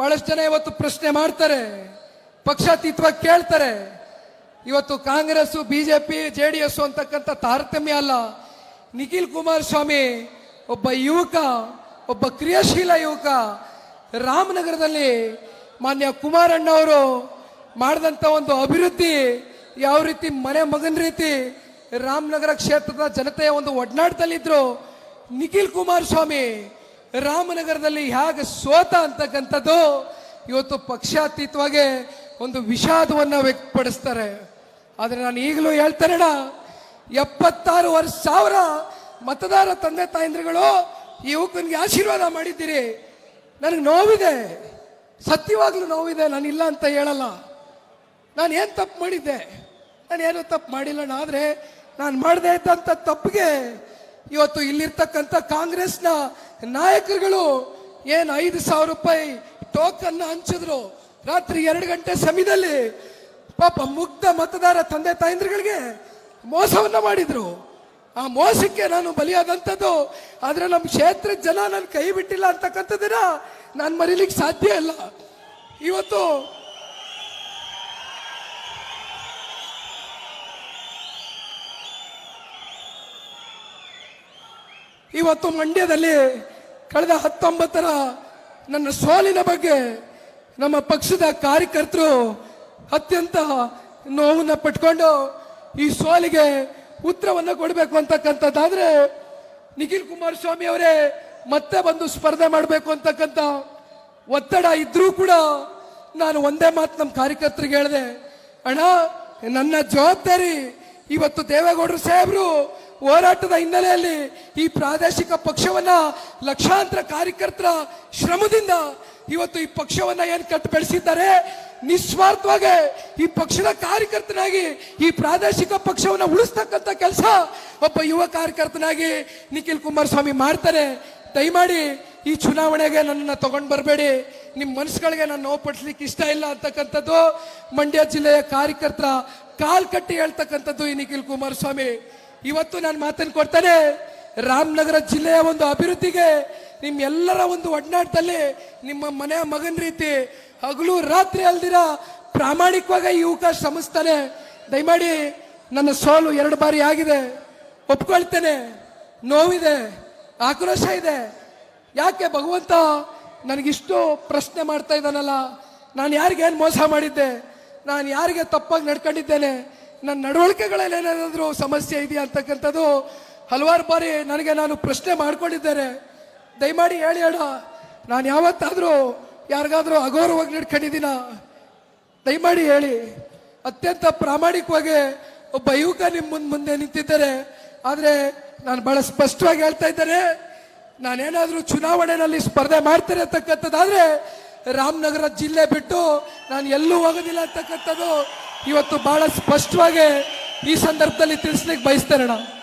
ಬಹಳಷ್ಟು ಜನ ಇವತ್ತು ಪ್ರಶ್ನೆ ಮಾಡ್ತಾರೆ, ಪಕ್ಷಾತೀತವಾಗಿ ಕೇಳ್ತಾರೆ. ಇವತ್ತು Congress BJP J D S ಅಂತಕ್ಕಂಥ ತಾರತಮ್ಯ ಅಲ್ಲ. ನಿಖಿಲ್ ಕುಮಾರಸ್ವಾಮಿ ಒಬ್ಬ ಯುವಕ, ಒಬ್ಬ ಕ್ರಿಯಾಶೀಲ ಯುವಕ ರಾಮನಗರದಲ್ಲಿ ಮಾನ್ಯ ಕುಮಾರಣ್ಣವರು ಮಾಡಿದಂಥ ಒಂದು ಅಭಿವೃದ್ಧಿ, ಯಾವ ರೀತಿ ಮನೆ ಮಗನ ರೀತಿ ರಾಮನಗರ ಕ್ಷೇತ್ರದ ಜನತೆಯ ಒಂದು ಒಡನಾಟದಲ್ಲಿದ್ರು. ನಿಖಿಲ್ ಕುಮಾರಸ್ವಾಮಿ ರಾಮನಗರದಲ್ಲಿ ಹೇಗೆ ಸೋತ ಅಂತಕ್ಕಂಥದ್ದು ಇವತ್ತು ಪಕ್ಷಾತೀತವಾಗಿ ಒಂದು ವಿಷಾದವನ್ನು ವ್ಯಕ್ತಪಡಿಸ್ತಾರೆ. ಆದರೆ ನಾನು ಈಗಲೂ ಹೇಳ್ತಾರಣ ಎಪ್ಪತ್ತಾರು ವರ್ಷ ಸಾವಿರ ಮತದಾರ ತಂದೆ ತಾಯಂದ್ರುಗಳು ಈ ಯುವಕನಿಗೆ ಆಶೀರ್ವಾದ ಮಾಡಿದ್ದೀರಿ. ನನಗೆ ನೋವಿದೆ, ಸತ್ಯವಾಗ್ಲೂ ನೋವಿದೆ, ನಾನು ಇಲ್ಲ ಅಂತ ಹೇಳಲ್ಲ. ನಾನು ಏನು ತಪ್ಪು ಮಾಡಿದ್ದೆ? ನಾನು ಏನೋ ತಪ್ಪು ಮಾಡಿಲ್ಲ ಆದರೆ ನಾನು ಮಾಡದೇ ಇದ್ದಂಥ ತಪ್ಪಿಗೆ ಇವತ್ತು ಇಲ್ಲಿರ್ತಕ್ಕಂಥ ಕಾಂಗ್ರೆಸ್ನ ನಾಯಕರುಗಳು ಏನು ಐದು ಸಾವಿರ ರೂಪಾಯಿ ಟೋಕನ್ನ ಹಂಚಿದ್ರು. ರಾತ್ರಿ ಎರಡು ಗಂಟೆ ಸಮಯದಲ್ಲಿ ಪಾಪ ಮುಗ್ಧ ಮತದಾರ ತಂದೆ ತಾಯಂದ್ರಗಳಿಗೆ ಮೋಸವನ್ನ ಮಾಡಿದ್ರು. ಆ ಮೋಸಕ್ಕೆ ನಾನು ಬಲಿಯಾದಂಥದ್ದು. ಆದರೆ ನಮ್ಮ ಕ್ಷೇತ್ರದ ಜನ ನನ್ನ ಕೈ ಬಿಟ್ಟಿಲ್ಲ ಅಂತಕ್ಕಂಥದ್ದನ್ನ ನಾನು ಮರೀಲಿಕ್ಕೆ ಸಾಧ್ಯ ಇಲ್ಲ. ಇವತ್ತು ಇವತ್ತು ಮಂಡ್ಯದಲ್ಲಿ ಕಳೆದ ಹತ್ತೊಂಬತ್ತರ ನನ್ನ ಸೋಲಿನ ಬಗ್ಗೆ ನಮ್ಮ ಪಕ್ಷದ ಕಾರ್ಯಕರ್ತರು ಅತ್ಯಂತ ನೋವನ್ನ ಪಟ್ಕೊಂಡು ಈ ಸೋಲಿಗೆ ಉತ್ತರವನ್ನು ಕೊಡಬೇಕು ಅಂತಕ್ಕಂಥದ್ದಾದ್ರೆ ನಿಖಿಲ್ ಕುಮಾರಸ್ವಾಮಿ ಅವರೇ ಮತ್ತೆ ಬಂದು ಸ್ಪರ್ಧೆ ಮಾಡಬೇಕು ಅಂತಕ್ಕಂಥ ಒತ್ತಡ ಇದ್ರೂ ಕೂಡ ನಾನು ಒಂದೇ ಮಾತು ನಮ್ಮ ಕಾರ್ಯಕರ್ತರಿಗೆ ಹೇಳಿದೆ. ಅಣ್ಣ, ನನ್ನ ಜವಾಬ್ದಾರಿ ಇವತ್ತು ದೇವೇಗೌಡರು ಸಾಹೇಬರು ಹೋರಾಟದ ಹಿನ್ನೆಲೆಯಲ್ಲಿ ಈ ಪ್ರಾದೇಶಿಕ ಪಕ್ಷವನ್ನ ಲಕ್ಷಾಂತರ ಕಾರ್ಯಕರ್ತರ ಶ್ರಮದಿಂದ ಇವತ್ತು ಈ ಪಕ್ಷವನ್ನ ಏನ್ ಕಟ್ಟು ಬೆಳೆಸಿದ್ದಾರೆ ನಿಸ್ವಾರ್ಥವಾಗಿ ಈ ಪಕ್ಷದ ಕಾರ್ಯಕರ್ತನಾಗಿ ಈ ಪ್ರಾದೇಶಿಕ ಪಕ್ಷವನ್ನ ಉಳಿಸ್ತಕ್ಕಂಥ ಕೆಲಸ ಒಬ್ಬ ಯುವ ಕಾರ್ಯಕರ್ತನಾಗಿ ನಿಖಿಲ್ ಕುಮಾರಸ್ವಾಮಿ ಮಾಡ್ತಾರೆ. ದಯಮಾಡಿ ಈ ಚುನಾವಣೆಗೆ ನನ್ನನ್ನು ತಗೊಂಡು ಬರಬೇಡಿ. ನಿಮ್ಮ ಮನಸ್ಸುಗಳಿಗೆ ನಾನು ನೋವು ಪಡಿಸ್ಲಿಕ್ಕೆ ಇಷ್ಟ ಇಲ್ಲ ಅಂತಕ್ಕಂಥದ್ದು ಮಂಡ್ಯ ಜಿಲ್ಲೆಯ ಕಾರ್ಯಕರ್ತರ ಕಾಲ್ ಕಟ್ಟಿ ಹೇಳ್ತಕ್ಕಂಥದ್ದು ಈ ನಿಖಿಲ್ ಕುಮಾರಸ್ವಾಮಿ. ಇವತ್ತು ನಾನು ಮಾತನ್ನು ಕೊಡ್ತಾನೆ. ರಾಮನಗರ ಜಿಲ್ಲೆಯ ಒಂದು ಅಭಿವೃದ್ಧಿಗೆ ನಿಮ್ಮೆಲ್ಲರ ಒಂದು ಒಡನಾಟದಲ್ಲಿ ನಿಮ್ಮ ಮನೆಯ ಮಗನ ರೀತಿ ಹಗಲು ರಾತ್ರಿ ಅಲ್ದಿರ ಪ್ರಾಮಾಣಿಕವಾಗಿ ಯುವಕ ಶ್ರಮಿಸ್ತಾನೆ. ದಯಮಾಡಿ ನನ್ನ ಸೋಲು ಎರಡು ಬಾರಿ ಆಗಿದೆ. ಒಪ್ಕೊಳ್ತೇನೆ. ನೋವಿದೆ. ಆಕ್ರೋಶ ಇದೆ. ಯಾಕೆ ಭಗವಂತ ನನಗಿಷ್ಟು ಪ್ರಶ್ನೆ ಮಾಡ್ತಾ ಇದ್ದಾನಲ್ಲ. ನಾನು ಯಾರಿಗೇನು ಮೋಸ ಮಾಡಿದ್ದೆ? ನಾನು ಯಾರಿಗೆ ತಪ್ಪಾಗಿ ನಡ್ಕೊಂಡಿದ್ದೇನೆ? ನನ್ನ ನಡವಳಿಕೆಗಳಲ್ಲಿ ಏನಾದರೂ ಸಮಸ್ಯೆ ಇದೆಯಾ ಅಂತಕ್ಕಂಥದ್ದು ಹಲವಾರು ಬಾರಿ ನನಗೆ ನಾನು ಪ್ರಶ್ನೆ ಮಾಡ್ಕೊಂಡಿದ್ದೇನೆ. ದಯಮಾಡಿ ಹೇಳಿ ಹೇಳ ನಾನು ಯಾವತ್ತಾದರೂ ಯಾರಿಗಾದರೂ ಅಗೌರವಾಗಿ ನಡ್ಕೊಂಡಿದ್ದೀನ? ದಯಮಾಡಿ ಹೇಳಿ. ಅತ್ಯಂತ ಪ್ರಾಮಾಣಿಕವಾಗಿ ಒಬ್ಬ ಯುವಕ ನಿಮ್ಮ ಮುಂದೆ ಮುಂದೆ ನಿಂತಿದ್ದಾರೆ. ಆದರೆ ನಾನು ಬಹಳ ಸ್ಪಷ್ಟವಾಗಿ ಹೇಳ್ತಾ ಇದ್ದೇನೆ, ನಾನೇನಾದರೂ ಚುನಾವಣೆಯಲ್ಲಿ ಸ್ಪರ್ಧೆ ಮಾಡ್ತೇನೆ ಅಂತಕ್ಕಂಥದ್ದಾದರೆ ರಾಮನಗರ ಜಿಲ್ಲೆ ಬಿಟ್ಟು ನಾನು ಎಲ್ಲೂ ಹೋಗೋದಿಲ್ಲ ಅಂತಕ್ಕಂಥದ್ದು ಇವತ್ತು ಬಹಳ ಸ್ಪಷ್ಟವಾಗಿ ಈ ಸಂದರ್ಭದಲ್ಲಿ ತಿಳಿಸ್ಲಿಕ್ಕೆ ಬಯಸ್ತೇನೆ ಅಣ್ಣ.